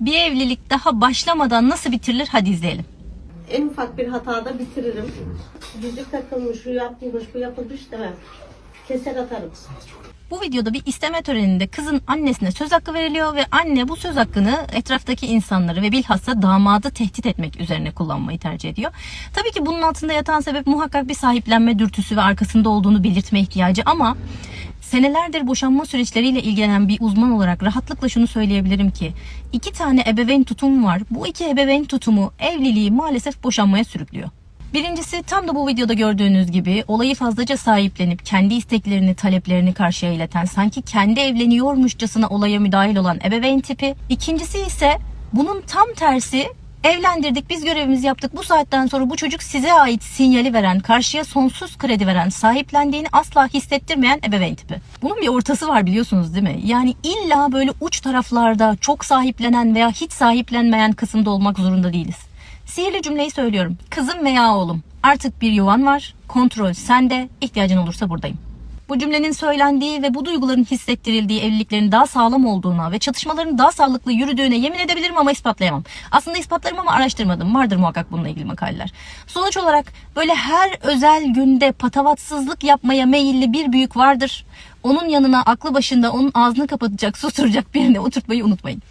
Bir evlilik daha başlamadan nasıl bitirilir hadi izleyelim. En ufak bir hatada bitiririm. Yüzük takılmış, şu yapılmış, bu yapılmış demem. Keser atarım. Bu videoda bir isteme töreninde kızın annesine söz hakkı veriliyor ve anne bu söz hakkını etraftaki insanları ve bilhassa damadı tehdit etmek üzerine kullanmayı tercih ediyor. Tabii ki bunun altında yatan sebep muhakkak bir sahiplenme dürtüsü ve arkasında olduğunu belirtme ihtiyacı ama senelerdir boşanma süreçleriyle ilgilenen bir uzman olarak rahatlıkla şunu söyleyebilirim ki iki tane ebeveyn tutum var. Bu iki ebeveyn tutumu evliliği maalesef boşanmaya sürüklüyor. Birincisi tam da bu videoda gördüğünüz gibi olayı fazlaca sahiplenip kendi isteklerini, taleplerini karşıya ileten, sanki kendi evleniyormuşçasına olaya müdahil olan ebeveyn tipi. İkincisi ise bunun tam tersi evlendirdik, biz görevimizi yaptık. Bu saatten sonra bu çocuk size ait sinyali veren, karşıya sonsuz kredi veren, sahiplendiğini asla hissettirmeyen ebeveyn tipi. Bunun bir ortası var biliyorsunuz değil mi? Yani illa böyle uç taraflarda çok sahiplenen veya hiç sahiplenmeyen kısımda olmak zorunda değiliz. Sihirli cümleyi söylüyorum. Kızım veya oğlum artık bir yuvan var. Kontrol sende. ihtiyacın olursa buradayım. Bu cümlenin söylendiği ve bu duyguların hissettirildiği evliliklerin daha sağlam olduğuna ve çatışmaların daha sağlıklı yürüdüğüne yemin edebilirim ama ispatlayamam. Aslında ispatlarım ama araştırmadım. Vardır muhakkak bununla ilgili makaleler. Sonuç olarak böyle her özel günde patavatsızlık yapmaya meyilli bir büyük vardır. Onun yanına aklı başında onun ağzını kapatacak, susturacak birine oturtmayı unutmayın.